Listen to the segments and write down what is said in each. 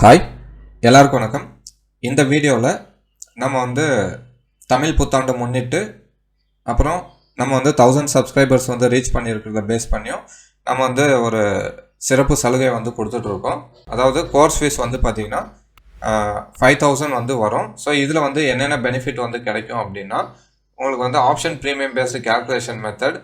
Hi எல்லாருக்கும் வணக்கம். இந்த வீடியோவில் நம்ம வந்து தமிழ் புத்தாண்டு முன்னிட்டு அப்புறம் நம்ம வந்து தௌசண்ட் சப்ஸ்கிரைபர்ஸ் வந்து ரீச் பண்ணியிருக்கிறத பேஸ் பண்ணியும் நம்ம வந்து ஒரு சிறப்பு சலுகை வந்து கொடுத்துட்ருக்கோம் அதாவது கோர்ஸ் ஃபீஸ் வந்து பார்த்திங்கன்னா ஃபைவ் தௌசண்ட் வந்து வரும். ஸோ இதில் வந்து என்னென்ன பெனிஃபிட் வந்து கிடைக்கும் அப்படின்னா உங்களுக்கு வந்து option premium based calculation method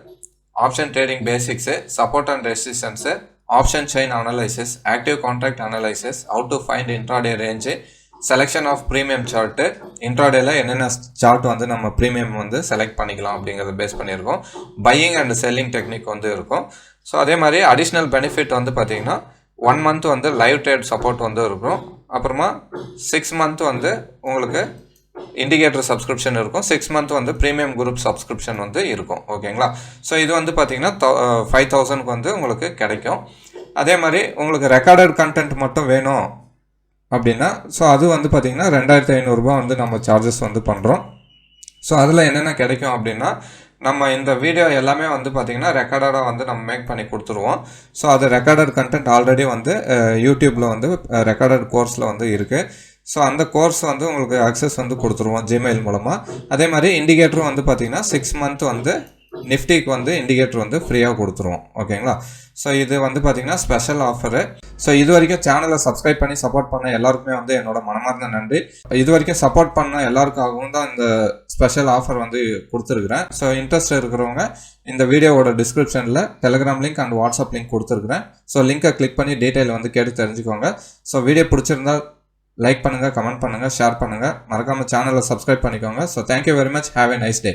option trading basics support and resistance option chain analysis active contract analysis out to find intraday range selection of premium chart இன்ட்ராடேல என்னென்ன சார்ட் வந்து நம்ம ப்ரீமியம் வந்து செலக்ட் பண்ணிக்கலாம் அப்படிங்கிறத பேஸ் பண்ணியிருக்கோம். பையிங் அண்ட் செல்லிங் டெக்னிக் வந்து இருக்கும். So அதே மாதிரி அடிஷ்னல் பெனிஃபிட் வந்து பார்த்தீங்கன்னா ஒன் மந்த் வந்து லைவ் ட்ரேட் சப்போர்ட் வந்து இருக்கும். அப்புறமா சிக்ஸ் மந்த் வந்து உங்களுக்கு இண்டிகேட்டர் சப்ஸ்கிரிப்ஷன் இருக்கும். சிக்ஸ் மந்த் வந்து ப்ரீமியம் குரூப் சப்ஸ்கிரிப்ஷன் வந்து இருக்கும். ஓகேங்களா ஸோ இது வந்து பார்த்தீங்கன்னா ஃபைவ் தௌசண்ட்க்கு uh, வந்து உங்களுக்கு கிடைக்கும். அதே மாதிரி உங்களுக்கு ரெக்கார்டட் கண்டென்ட் மட்டும் வேணும் அப்படின்னா ஸோ அது வந்து பார்த்திங்கன்னா ரெண்டாயிரத்தி ஐநூறுரூபா வந்து நம்ம சார்ஜஸ் வந்து பண்ணுறோம் ஸோ அதில் என்னென்ன கிடைக்கும் அப்படின்னா நம்ம இந்த வீடியோ எல்லாமே வந்து பார்த்திங்கன்னா ரெக்கார்டடாக வந்து நம்ம மேக் பண்ணி கொடுத்துருவோம். ஸோ அது ரெக்கார்டட் கண்டென்ட் ஆல்ரெடி வந்து uh, யூடியூப்பில் வந்து uh, ரெக்கார்டட் கோர்ஸில் வந்து இருக்குது ஸோ அந்த கோர்ஸ் வந்து உங்களுக்கு அக்சஸ் வந்து கொடுத்துருவோம் ஜிமெயில் மூலமாக அதே மாதிரி இண்டிகேட்டரும் வந்து பார்த்திங்கன்னா சிக்ஸ் மந்த் வந்து நிஃப்டிக்கு வந்து இண்டிகேட்டர் வந்து ஃப்ரீயாக கொடுத்துருவோம். ஓகேங்களா ஸோ இது வந்து பார்த்திங்கன்னா ஸ்பெஷல் ஆஃபரு ஸோ இது வரைக்கும் சேனலை சப்ஸ்கிரைப் பண்ணி சப்போர்ட் பண்ண எல்லாருக்குமே வந்து என்னோட மனமார்ந்த நன்றி. இது வரைக்கும் சப்போர்ட் பண்ண எல்லாருக்காகவும் தான் இந்த ஸ்பெஷல் ஆஃபர் வந்து கொடுத்துருக்குறேன். ஸோ இன்ட்ரெஸ்ட் இருக்கிறவங்க இந்த வீடியோவோட டிஸ்கிரிப்ஷனில் Telegram link and WhatsApp link கொடுத்துருக்குறேன். ஸோ லிங்கை கிளிக் பண்ணி டீட்டெயில் வந்து கேட்டு தெரிஞ்சுக்கோங்க. ஸோ வீடியோ பிடிச்சிருந்தா லைக் பண்ணுங்கள் கமெண்ட் பண்ணுங்கள் ஷேர் பண்ணுங்கள் மறக்காமல் சேனலை சப்ஸ்கிரைப் பண்ணிக்கோங்க. So thank you very much have a nice day